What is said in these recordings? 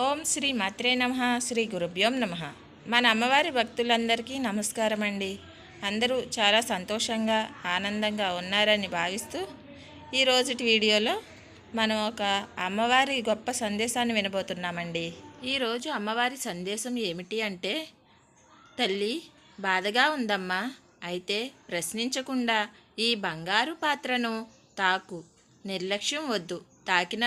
ఓం శ్రీ మాత్రే నమ శ్రీ గురుభ్యోం నమ. మన అమ్మవారి భక్తులందరికీ నమస్కారం అండి అందరూ చాలా సంతోషంగా ఆనందంగా ఉన్నారని భావిస్తూ ఈ రోజుటి వీడియోలో మనం ఒక అమ్మవారి గొప్ప సందేశాన్ని వినబోతున్నామండి. ఈరోజు అమ్మవారి సందేశం ఏమిటి అంటే తల్లి బాధగా ఉందమ్మా. అయితే ప్రశ్నించకుండా ఈ బంగారు పాత్రను తాకు. నిర్లక్ష్యం వద్దు. తాకిన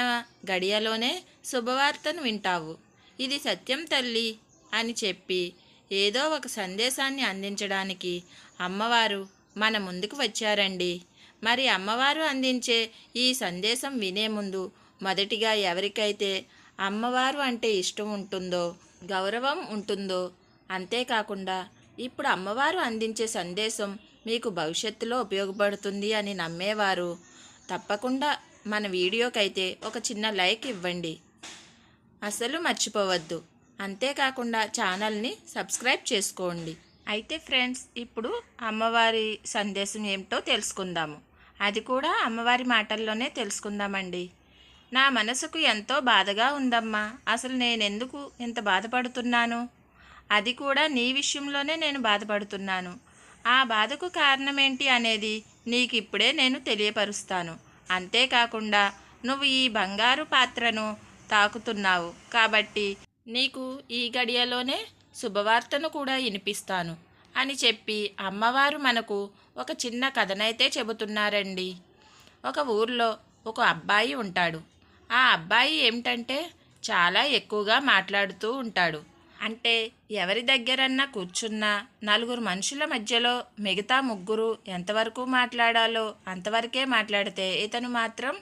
గడియలోనే శుభవార్తను వింటావు. ఇది సత్యం తల్లి అని చెప్పి ఏదో ఒక సందేశాన్ని అందించడానికి అమ్మవారు మన ముందుకు వచ్చారండి. మరి అమ్మవారు అందించే ఈ సందేశం వినే ముందు మొదటిగా ఎవరికైతే అమ్మవారు అంటే ఇష్టం ఉంటుందో గౌరవం ఉంటుందో అంతేకాకుండా ఇప్పుడు అమ్మవారు అందించే సందేశం మీకు భవిష్యత్తులో ఉపయోగపడుతుంది అని నమ్మేవారు. తప్పకుండా మన వీడియోకైతే ఒక చిన్న లైక్ ఇవ్వండి. అసలు మర్చిపోవద్దు. అంతేకాకుండా ఛానల్ని సబ్స్క్రైబ్ చేసుకోండి. అయితే ఫ్రెండ్స్ ఇప్పుడు అమ్మవారి సందేశం ఏమిటో తెలుసుకుందాము. అది కూడా అమ్మవారి మాటల్లోనే తెలుసుకుందామండి. నా మనసుకు ఎంతో బాధగా ఉందమ్మా. అసలు నేనెందుకు ఇంత బాధపడుతున్నాను? అది కూడా నీ విషయంలోనే నేను బాధపడుతున్నాను. ఆ బాధకు కారణమేంటి అనేది నీకు ఇప్పుడే నేను తెలియపరుస్తాను. అంతేకాకుండా నువ్వు ఈ బంగారు పాత్రను తాకుతున్నావు. కాబట్టి నీకు ఈ గడియలోనే శుభవార్తను కూడా వినిపిస్తాను. అని చెప్పి అమ్మవారు మనకు ఒక చిన్న కథనైతే చెబుతున్నారండి. ఒక ఊర్లో ఒక అబ్బాయి ఉంటాడు. ఆ అబ్బాయి ఏమిటంటే చాలా ఎక్కువగా మాట్లాడుతూ ఉంటాడు. అంటే ఎవరి దగ్గరన్నా కూర్చున్నా నలుగురు మనుషుల మధ్యలో మిగతా ముగ్గురు ఎంతవరకు మాట్లాడాలో అంతవరకే మాట్లాడితే ఇతను మాత్రం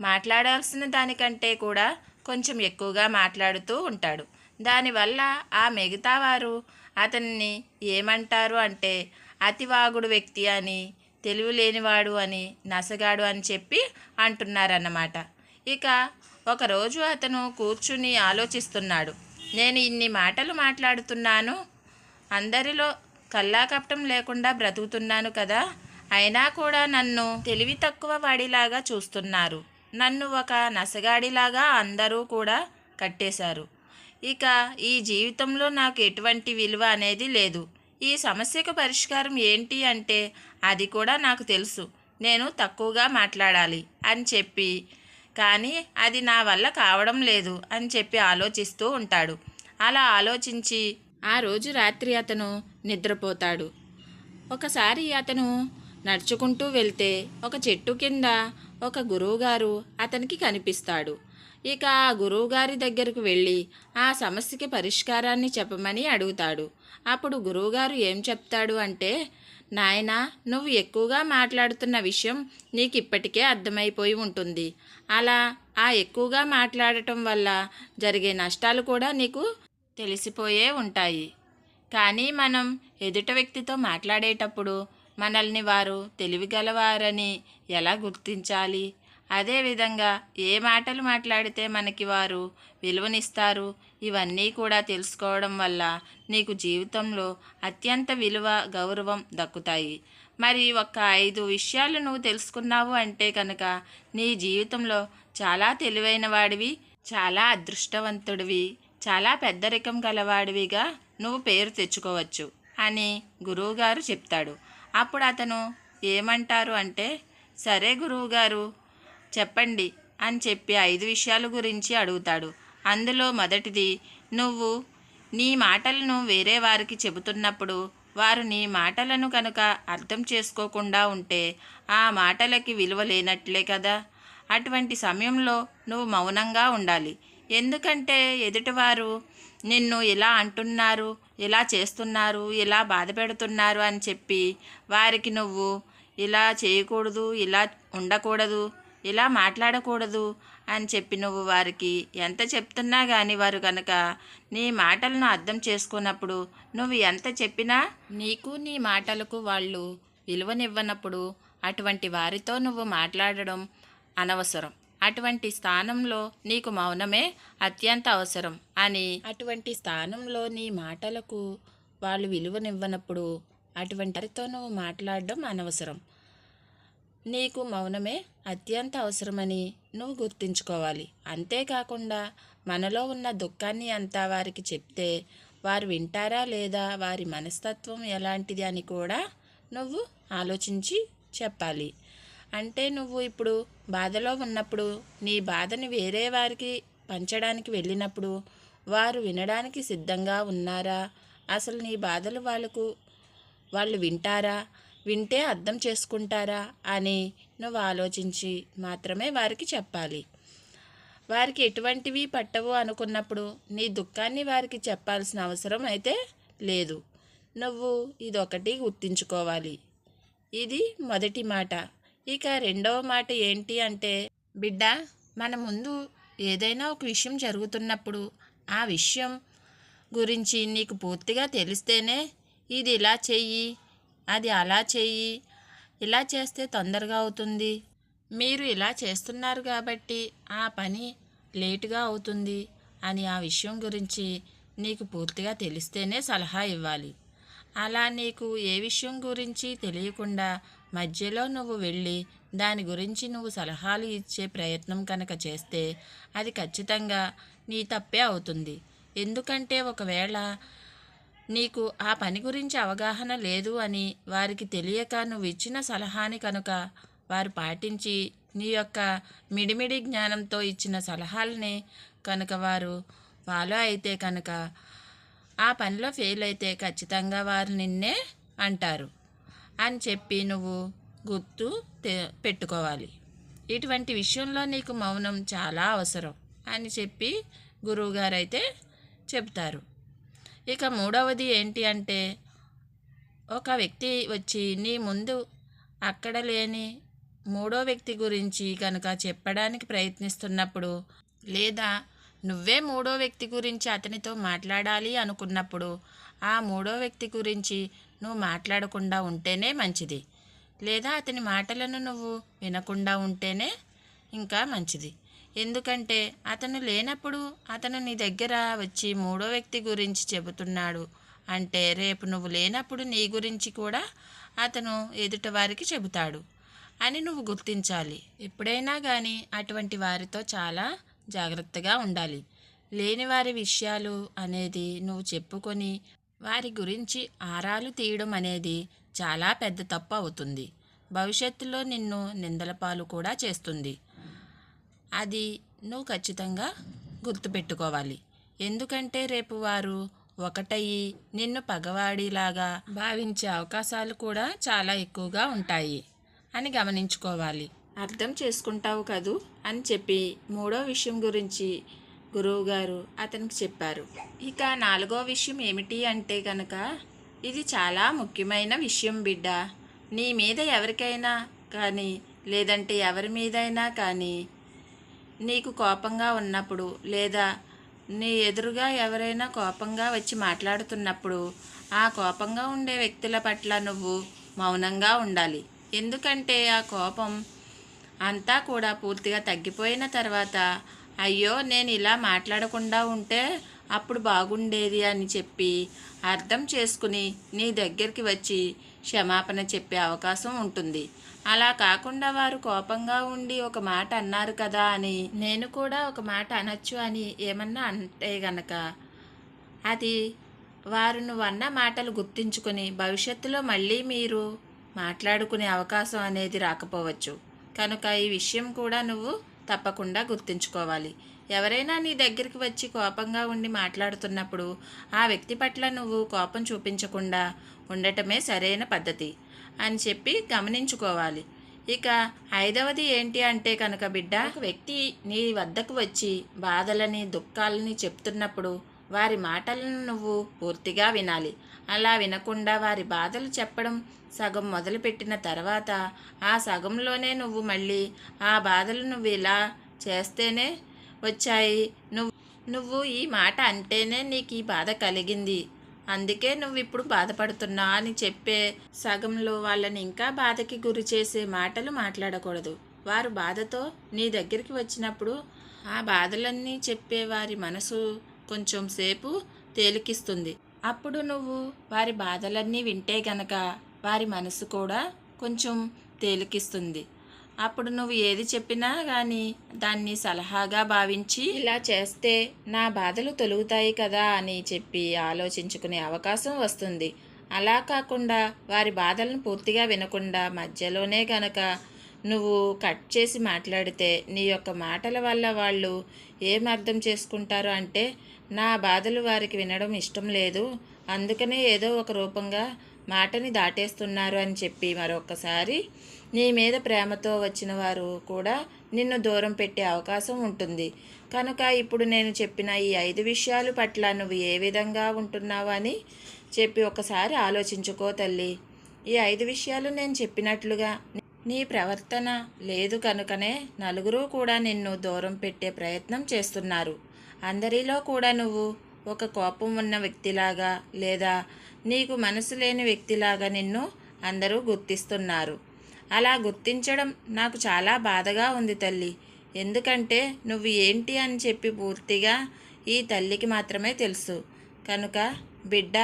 మాట్లాడాల్సిన దానికంటే కూడా కొంచెం ఎక్కువగా మాట్లాడుతూ ఉంటాడు. దానివల్ల ఆ మిగతా వారు అతన్ని ఏమంటారు అంటే అతివాగుడు వ్యక్తి అని తెలివి లేనివాడు అని నసగాడు అని చెప్పి అంటున్నారన్నమాట. ఇక ఒకరోజు అతను కూర్చుని ఆలోచిస్తున్నాడు. నేను ఇన్ని మాటలు మాట్లాడుతున్నాను అందరిలో కల్లాకపటం లేకుండా బ్రతుకుతున్నాను కదా అయినా కూడా నన్ను తెలివి తక్కువ వాడిలాగా చూస్తున్నారు. నన్ను ఒక నసగాడిలాగా అందరూ కూడా కట్టేశారు. ఇక ఈ జీవితంలో నాకు ఎటువంటి విలువ అనేది లేదు. ఈ సమస్యకు పరిష్కారం ఏంటి అంటే అది కూడా నాకు తెలుసు. నేను తక్కువగా మాట్లాడాలి అని చెప్పి కానీ అది నా వల్ల కావడం లేదు అని చెప్పి ఆలోచిస్తూ ఉంటాడు. అలా ఆలోచించి ఆ రోజు రాత్రి అతను నిద్రపోతాడు. ఒకసారి అతను నడుచుకుంటూ వెళ్తే ఒక చెట్టు కింద ఒక గురువుగారు అతనికి కనిపిస్తాడు. ఇక ఆ గురువుగారి దగ్గరకు వెళ్ళి ఆ సమస్యకి పరిష్కారాన్ని చెప్పమని అడుగుతాడు. అప్పుడు గురువుగారు ఏం చెప్తాడు అంటే నాయనా నువ్వు ఎక్కువగా మాట్లాడుతున్న విషయం నీకు ఇప్పటికే అర్థమైపోయి ఉంటుంది. అలా ఆ ఎక్కువగా మాట్లాడటం వల్ల జరిగే నష్టాలు కూడా నీకు తెలిసిపోయే ఉంటాయి. కానీ మనం ఎదుట వ్యక్తితో మాట్లాడేటప్పుడు మనల్ని వారు తెలివిగలవారని ఎలా గుర్తించాలి? అదేవిధంగా ఏ మాటలు మాట్లాడితే మనకి వారు విలువనిస్తారు? ఇవన్నీ కూడా తెలుసుకోవడం వల్ల నీకు జీవితంలో అత్యంత విలువ గౌరవం దక్కుతాయి. మరి ఒక ఐదు విషయాలు నువ్వు తెలుసుకున్నావు అంటే కనుక నీ జీవితంలో చాలా తెలివైన వాడివి చాలా అదృష్టవంతుడివి చాలా పెద్దరికం గలవాడివిగా నువ్వు పేరు తెచ్చుకోవచ్చు అని గురువుగారు చెప్తాడు. అప్పుడు అతను ఏమంటారు అంటే సరే గురువుగారు చెప్పండి అని చెప్పి ఐదు విషయాల గురించి అడుగుతాడు. అందులో మొదటిది నువ్వు నీ మాటలను వేరే వారికి చెబుతున్నప్పుడు వారు నీ మాటలను కనుక అర్థం చేసుకోకుండా ఉంటే ఆ మాటలకి విలువ లేనట్లే కదా. అటువంటి సమయంలో నువ్వు మౌనంగా ఉండాలి. ఎందుకంటే ఎదుటివారు నిన్ను ఇలా అంటున్నారు ఇలా చేస్తున్నారు ఇలా బాధ పెడుతున్నారు అని చెప్పి వారికి నువ్వు ఇలా చేయకూడదు ఇలా ఉండకూడదు ఇలా మాట్లాడకూడదు అని చెప్పి నువ్వు వారికి ఎంత చెప్తున్నా కానీ వారు కనుక నీ మాటలను అర్థం చేసుకున్నప్పుడు నువ్వు ఎంత చెప్పినా నీకు నీ మాటలకు వాళ్ళు విలువనివ్వనప్పుడు అటువంటి వారితో నువ్వు మాట్లాడడం అనవసరం. అటువంటి స్థానంలో నీకు మౌనమే అత్యంత అవసరం అని అటువంటి స్థానంలో నీ మాటలకు వాళ్ళు విలువనివ్వనప్పుడు అటువంటి వారితో నువ్వు మాట్లాడడం అనవసరం. నీకు మౌనమే అత్యంత అవసరమని నువ్వు గుర్తుంచుకోవాలి. అంతేకాకుండా మనలో ఉన్న దుఃఖాన్ని అంతా వారికి చెప్తే వారు వింటారా లేదా వారి మనస్తత్వం ఎలాంటిది అని కూడా నువ్వు ఆలోచించి చెప్పాలి. అంటే నువ్వు ఇప్పుడు బాధలో ఉన్నప్పుడు నీ బాధని వేరే వారికి పంచడానికి వెళ్ళినప్పుడు వారు వినడానికి సిద్ధంగా ఉన్నారా? అసలు నీ బాధలు వాళ్ళకు వాళ్ళు వింటారా? వింటే అర్థం చేసుకుంటారా? అని నువ్వు ఆలోచించి మాత్రమే వారికి చెప్పాలి. వారికి ఎటువంటివి పట్టవు అనుకున్నప్పుడు నీ దుఃఖాన్ని వారికి చెప్పాల్సిన అవసరం అయితే లేదు. నువ్వు ఇదొకటి గుర్తించుకోవాలి. ఇది మొదటి మాట. ఇక రెండవ మాట ఏంటి అంటే బిడ్డ మన ముందు ఏదైనా ఒక విషయం జరుగుతున్నప్పుడు ఆ విషయం గురించి నీకు పూర్తిగా తెలిస్తేనే ఇది ఇలా చెయ్యి అది అలా చెయ్యి ఇలా చేస్తే తొందరగా అవుతుంది. మీరు ఇలా చేస్తున్నారు కాబట్టి ఆ పని లేటుగా అవుతుంది అని ఆ విషయం గురించి నీకు పూర్తిగా తెలిస్తేనే సలహా ఇవ్వాలి. అలా నీకు ఏ విషయం గురించి తెలియకుండా మధ్యలో నువ్వు వెళ్ళి దాని గురించి నువ్వు సలహాలు ఇచ్చే ప్రయత్నం కనుక చేస్తే అది ఖచ్చితంగా నీ తప్పే అవుతుంది. ఎందుకంటే ఒకవేళ నీకు ఆ పని గురించి అవగాహన లేదు అని వారికి తెలియక నువ్వు ఇచ్చిన సలహాని కనుక వారు పాటించి నీ యొక్క మిడిమిడి జ్ఞానంతో ఇచ్చిన సలహాలని కనుక వారు ఫాలో అయితే కనుక ఆ పనిలో ఫెయిల్ అయితే ఖచ్చితంగా వారు నిన్నే అంటారు. అని చెప్పి నువ్వు గుర్తు పెట్టుకోవాలి. ఇటువంటి విషయంలో నీకు మౌనం చాలా అవసరం అని చెప్పి గురువుగారు అయితే చెప్తారు. ఇక మూడవది ఏంటి అంటే ఒక వ్యక్తి వచ్చి నీ ముందు అక్కడ లేని మూడో వ్యక్తి గురించి కనుక చెప్పడానికి ప్రయత్నిస్తున్నప్పుడు లేదా నువ్వే మూడో వ్యక్తి గురించి అతనితో మాట్లాడాలి అనుకున్నప్పుడు ఆ మూడో వ్యక్తి గురించి నువ్వు మాట్లాడకుండా ఉంటేనే మంచిది. లేదా అతని మాటలను నువ్వు వినకుండా ఉంటేనే ఇంకా మంచిది. ఎందుకంటే అతను లేనప్పుడు అతను నీ దగ్గర వచ్చి మూడో వ్యక్తి గురించి చెబుతున్నాడు అంటే రేపు నువ్వు లేనప్పుడు నీ గురించి కూడా అతను ఎదుట వారికి చెబుతాడు అని నువ్వు గుర్తించాలి. ఎప్పుడైనా కానీ అటువంటి వారితో చాలా జాగ్రత్తగా ఉండాలి. లేని వారి విషయాలు అనేది నువ్వు చెప్పుకొని వారి గురించి ఆరాలు తీయడం అనేది చాలా పెద్ద తప్పు అవుతుంది. భవిష్యత్తులో నిన్ను నిందల పాలు కూడా చేస్తుంది. అది నువ్వు ఖచ్చితంగా గుర్తుపెట్టుకోవాలి. ఎందుకంటే రేపు వారు ఒకటయ్యి నిన్ను పగవాడిలాగా భావించే అవకాశాలు కూడా చాలా ఎక్కువగా ఉంటాయి అని గమనించుకోవాలి. అర్థం చేసుకుంటావు కదూ అని చెప్పి మూడో విషయం గురించి గురువుగారు అతనికి చెప్పారు. ఇక నాలుగో విషయం ఏమిటి అంటే కనుక ఇది చాలా ముఖ్యమైన విషయం బిడ్డ. నీ మీద ఎవరికైనా కానీ లేదంటే ఎవరి మీదైనా కానీ నీకు కోపంగా ఉన్నప్పుడు లేదా నీ ఎదురుగా ఎవరైనా కోపంగా వచ్చి మాట్లాడుతున్నప్పుడు ఆ కోపంగా ఉండే వ్యక్తుల పట్ల నువ్వు మౌనంగా ఉండాలి. ఎందుకంటే ఆ కోపం అంతా కూడా పూర్తిగా తగ్గిపోయిన తర్వాత అయ్యో నేను ఇలా మాట్లాడకుండా ఉంటే అప్పుడు బాగుండేది అని చెప్పి అర్థం చేసుకుని నీ దగ్గరికి వచ్చి క్షమాపణ చెప్పే అవకాశం ఉంటుంది. అలా కాకుండా వారు కోపంగా ఉండి ఒక మాట అన్నారు కదా అని నేను కూడా ఒక మాట అనొచ్చు అని ఏమన్నా అంటే గనక అది వారు నువ్వు అన్న మాటలు గుర్తించుకొని భవిష్యత్తులో మళ్ళీ మీరు మాట్లాడుకునే అవకాశం అనేది రాకపోవచ్చు. కనుక ఈ విషయం కూడా నువ్వు తప్పకుండా గుర్తుంచుకోవాలి. ఎవరైనా నీ దగ్గరికి వచ్చి కోపంగా ఉండి మాట్లాడుతున్నప్పుడు ఆ వ్యక్తి పట్ల నువ్వు కోపం చూపించకుండా ఉండటమే సరైన పద్ధతి అని చెప్పి గమనించుకోవాలి. ఇక ఐదవది ఏంటి అంటే కనుక బిడ్డ వ్యక్తి నీ వద్దకు వచ్చి బాధలని దుఃఖాలని చెప్తున్నప్పుడు వారి మాటలను నువ్వు పూర్తిగా వినాలి. అలా వినకుండా వారి బాధలు చెప్పడం సగం మొదలుపెట్టిన తర్వాత ఆ సగంలోనే నువ్వు మళ్ళీ ఆ బాధలు నువ్వు ఇలా చేస్తేనే వచ్చాయి. నువ్వు నువ్వు ఈ మాట అంటేనే నీకు ఈ బాధ కలిగింది. అందుకే నువ్వు ఇప్పుడు బాధపడుతున్నా అని చెప్పే సగంలో వాళ్ళని ఇంకా బాధకి గురి చేసే మాటలు మాట్లాడకూడదు. వారు బాధతో నీ దగ్గరికి వచ్చినప్పుడు ఆ బాధలన్నీ చెప్పే వారి మనసు కొంచెం సేపు తేలికిస్తుంది. అప్పుడు నువ్వు వారి బాధలన్నీ వింటే గనక వారి మనసు కూడా కొంచెం తేలికిస్తుంది. అప్పుడు నువ్వు ఏది చెప్పినా కానీ దాన్ని సలహాగా భావించి ఇలా చేస్తే నా బాధలు తొలుగుతాయి కదా అని చెప్పి ఆలోచించుకునే అవకాశం వస్తుంది. అలా కాకుండా వారి బాధలను పూర్తిగా వినకుండా మధ్యలోనే గనక నువ్వు కట్ చేసి మాట్లాడితే నీ యొక్క మాటల వల్ల వాళ్ళు ఏం అర్థం చేసుకుంటారు అంటే నా బాధలు వారికి వినడం ఇష్టం లేదు. అందుకనే ఏదో ఒక రూపంగా మాటని దాటేస్తున్నారు అని చెప్పి మరొకసారి నీ మీద ప్రేమతో వచ్చిన వారు కూడా నిన్ను దూరం పెట్టే అవకాశం ఉంటుంది. కనుక ఇప్పుడు నేను చెప్పిన ఈ ఐదు విషయాలు పట్ల నువ్వు ఏ విధంగా ఉంటున్నావు అని చెప్పి ఒకసారి ఆలోచించుకో తల్లి. ఈ ఐదు విషయాలు నేను చెప్పినట్లుగా నీ ప్రవర్తన లేదు కనుకనే నలుగురు కూడా నిన్ను దూరం పెట్టే ప్రయత్నం చేస్తున్నారు. అందరిలో కూడా నువ్వు ఒక కోపం ఉన్న వ్యక్తిలాగా లేదా నీకు మనసు లేని వ్యక్తిలాగా నిన్ను అందరూ గుర్తిస్తున్నారు. అలా గుర్తించడం నాకు చాలా బాధగా ఉంది తల్లి. ఎందుకంటే నువ్వు ఏంటి అని చెప్పి పూర్తిగా ఈ తల్లికి మాత్రమే తెలుసు. కనుక బిడ్డ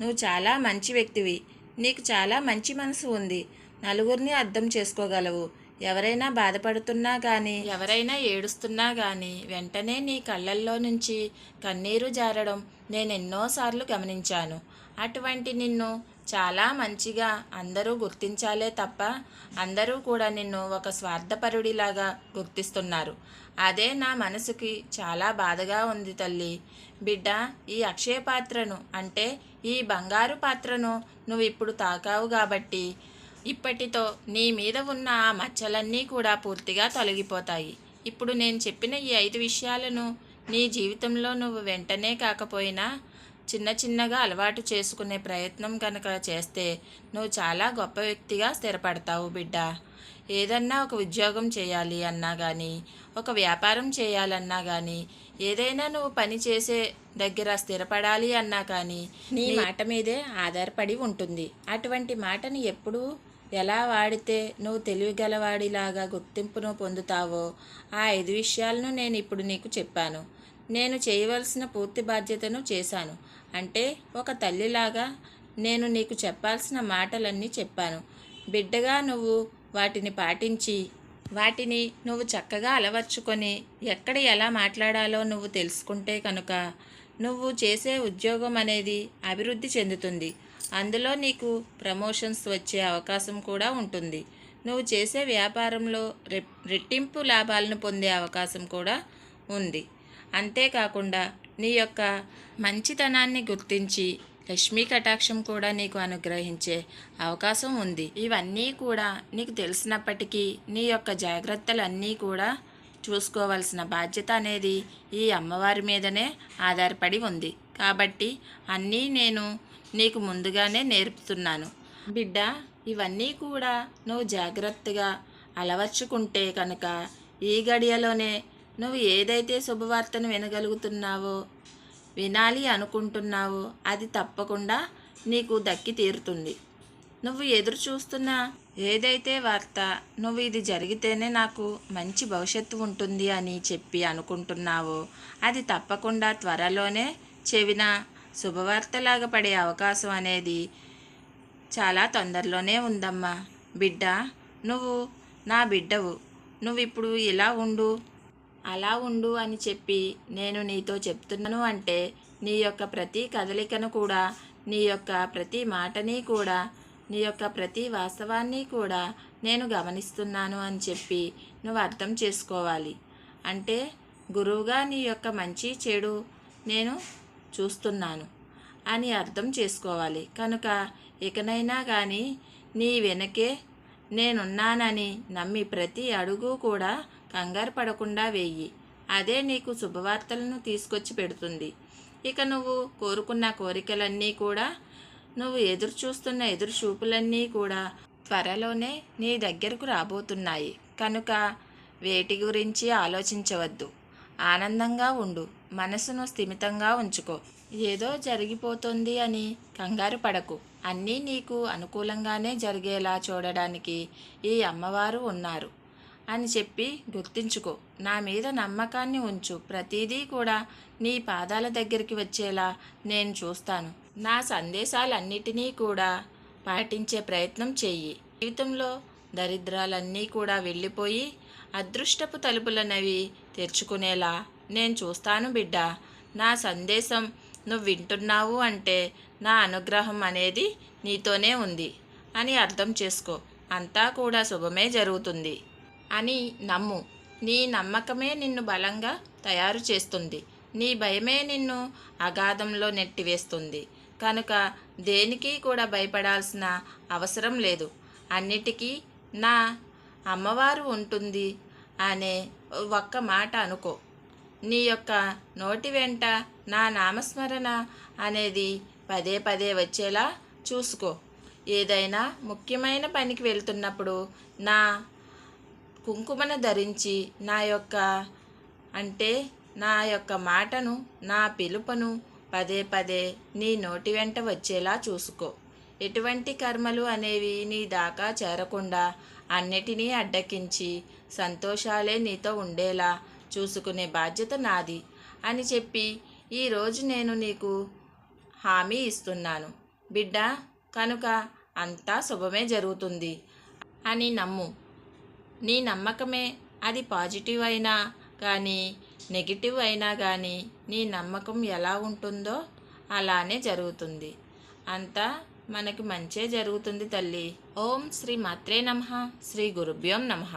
నువ్వు చాలా మంచి వ్యక్తివి. నీకు చాలా మంచి మనసు ఉంది. నలుగురిని అర్థం చేసుకోగలవు. ఎవరైనా బాధపడుతున్నా కానీ ఎవరైనా ఏడుస్తున్నా కానీ వెంటనే నీ కళ్ళల్లో నుంచి కన్నీరు జారడం నేను ఎన్నోసార్లు గమనించాను. అటువంటి నిన్ను చాలా మంచిగా అందరూ గుర్తించాలే తప్ప అందరూ కూడా నిన్ను ఒక స్వార్థపరుడిలాగా గుర్తిస్తున్నారు. అదే నా మనసుకి చాలా బాధగా ఉంది తల్లి. బిడ్డ ఈ అక్షయ పాత్రను అంటే ఈ బంగారు పాత్రను నువ్వు ఇప్పుడు తాకావు కాబట్టి ఇప్పటితో నీ మీద ఉన్న ఆ మచ్చలన్నీ కూడా పూర్తిగా తొలగిపోతాయి. ఇప్పుడు నేను చెప్పిన ఈ ఐదు విషయాలను నీ జీవితంలో నువ్వు వెంటనే కాకపోయినా చిన్న చిన్నగా అలవాటు చేసుకునే ప్రయత్నం కనుక చేస్తే నువ్వు చాలా గొప్ప వ్యక్తిగా స్థిరపడతావు బిడ్డ. ఏదన్నా ఒక ఉద్యోగం చేయాలి అన్నా కానీ ఒక వ్యాపారం చేయాలన్నా కానీ ఏదైనా నువ్వు పని చేసే దగ్గర స్థిరపడాలి అన్నా కానీ నీ మాట మీదే ఆధారపడి ఉంటుంది. అటువంటి మాటని ఎప్పుడూ ఎలా వాడితే నువ్వు తెలివిగలవాడిలాగా గుర్తింపును పొందుతావో ఆ ఐదు విషయాలను నేను ఇప్పుడు నీకు చెప్పాను. నేను చేయవలసిన పూర్తి బాధ్యతను చేశాను. అంటే ఒక తల్లిలాగా నేను నీకు చెప్పాల్సిన మాటలన్నీ చెప్పాను. బిడ్డగా నువ్వు వాటిని పాటించి వాటిని నువ్వు చక్కగా అలవర్చుకొని ఎక్కడ ఎలా మాట్లాడాలో నువ్వు తెలుసుకుంటే కనుక నువ్వు చేసే ఉద్యోగం అనేది అభివృద్ధి చెందుతుంది. అందులో నీకు ప్రమోషన్స్ వచ్చే అవకాశం కూడా ఉంటుంది. నువ్వు చేసే వ్యాపారంలో రె రెట్టింపు లాభాలను పొందే అవకాశం కూడా ఉంది. అంతేకాకుండా నీ యొక్క మంచితనాన్ని గుర్తించి లక్ష్మీ కటాక్షం కూడా నీకు అనుగ్రహించే అవకాశం ఉంది. ఇవన్నీ కూడా నీకు తెలిసినప్పటికీ నీ యొక్క జాగ్రత్తలన్నీ కూడా చూసుకోవాల్సిన బాధ్యత అనేది ఈ అమ్మవారి మీదనే ఆధారపడి ఉంది. కాబట్టి అన్నీ నేను నీకు ముందుగానే నేర్పుతున్నాను. బిడ్డ ఇవన్నీ కూడా నువ్వు జాగ్రత్తగా అలవర్చుకుంటే కనుక ఈ గడియలోనే నువ్వు ఏదైతే శుభవార్తను వినగలుగుతున్నావో వినాలి అనుకుంటున్నావో అది తప్పకుండా నీకు దక్కి తీరుతుంది. నువ్వు ఎదురు చూస్తున్న ఏదైతే వార్త నువ్వు ఇది జరిగితేనే నాకు మంచి భవిష్యత్తు ఉంటుంది అని చెప్పి అనుకుంటున్నావో అది తప్పకుండా త్వరలోనే చెవిన శుభవార్తలాగా పడే అవకాశం అనేది చాలా తొందరలోనే ఉందమ్మా. బిడ్డ నువ్వు నా బిడ్డవు. నువ్వు ఇప్పుడు ఇలా ఉండు. అలా ఉండు అని చెప్పి నేను నీతో చెప్తున్నాను అంటే నీ యొక్క ప్రతి కదలికను కూడా నీ యొక్క ప్రతి మాటని కూడా నీ యొక్క ప్రతి వాస్తవాన్ని కూడా నేను గమనిస్తున్నాను అని చెప్పి నువ్వు అర్థం చేసుకోవాలి. అంటే గురువుగా నీ యొక్క మంచి చెడు నేను చూస్తున్నాను అని అర్థం చేసుకోవాలి. కనుక ఇకనైనా కానీ నీ వెనకే నేనున్నానని నమ్మి ప్రతి అడుగు కూడా కంగారు పడకుండా వేయి. అదే నీకు శుభవార్తలను తీసుకొచ్చి పెడుతుంది. ఇక నువ్వు కోరుకున్న కోరికలన్నీ కూడా నువ్వు ఎదురు చూస్తున్న ఎదురు చూపులన్నీ కూడా త్వరలోనే నీ దగ్గరకు రాబోతున్నాయి. కనుక వేటి గురించి ఆలోచించవద్దు. ఆనందంగా ఉండు. మనసును స్థిమితంగా ఉంచుకో. ఏదో జరిగిపోతుంది అని కంగారు పడకు. అన్నీ నీకు అనుకూలంగానే జరిగేలా చూడడానికి ఈ అమ్మవారు ఉన్నారు అని చెప్పి గుర్తించుకో. నా మీద నమ్మకాన్ని ఉంచు. ప్రతిదీ కూడా నీ పాదాల దగ్గరికి వచ్చేలా నేను చూస్తాను. నా సందేశాలన్నిటినీ కూడా పాటించే ప్రయత్నం చెయ్యి. జీవితంలో దరిద్రాలన్నీ కూడా వెళ్ళిపోయి అదృష్టపు తలుపులనవి తెరుచుకునేలా నేను చూస్తాను బిడ్డ. నా సందేశం నువ్వు వింటున్నావు అంటే నా అనుగ్రహం అనేది నీతోనే ఉంది అని అర్థం చేసుకో. అంతా కూడా శుభమే జరుగుతుంది అని నమ్ము. నీ నమ్మకమే నిన్ను బలంగా తయారు చేస్తుంది. నీ భయమే నిన్ను అగాధంలో నెట్టివేస్తుంది. కనుక దేనికి కూడా భయపడాల్సిన అవసరం లేదు. అన్నిటికీ నా అమ్మవారు ఉంటుంది అనే ఒక్క మాట అనుకో. నీ యొక్క నోటి వెంట నా నామస్మరణ అనేది పదే పదే వచ్చేలా చూసుకో. ఏదైనా ముఖ్యమైన పనికి వెళ్తున్నప్పుడు నా కుంకుమను ధరించి నా యొక్క అంటే నా యొక్క మాటను నా పిలుపును పదే పదే నీ నోటి వెంట వచ్చేలా చూసుకో. ఎటువంటి కర్మలు అనేవి నీ దాకా చేరకుండా అన్నిటినీ అడ్డకించి సంతోషాలే నీతో ఉండేలా చూసుకునే బాధ్యత నాది అని చెప్పి ఈరోజు నేను నీకు హామీ ఇస్తున్నాను. బిడ్డ కనుక అంతా శుభమే జరుగుతుంది అని నమ్ము. నీ నమ్మకమే అది పాజిటివ్ అయినా కానీ నెగిటివ్ అయినా కానీ నీ నమ్మకం ఎలా ఉంటుందో అలానే జరుగుతుంది. అంతా మనకి మంచే జరుగుతుంది తల్లి. ఓం శ్రీ మాత్రే నమ. శ్రీ గురుభ్యోం నమః.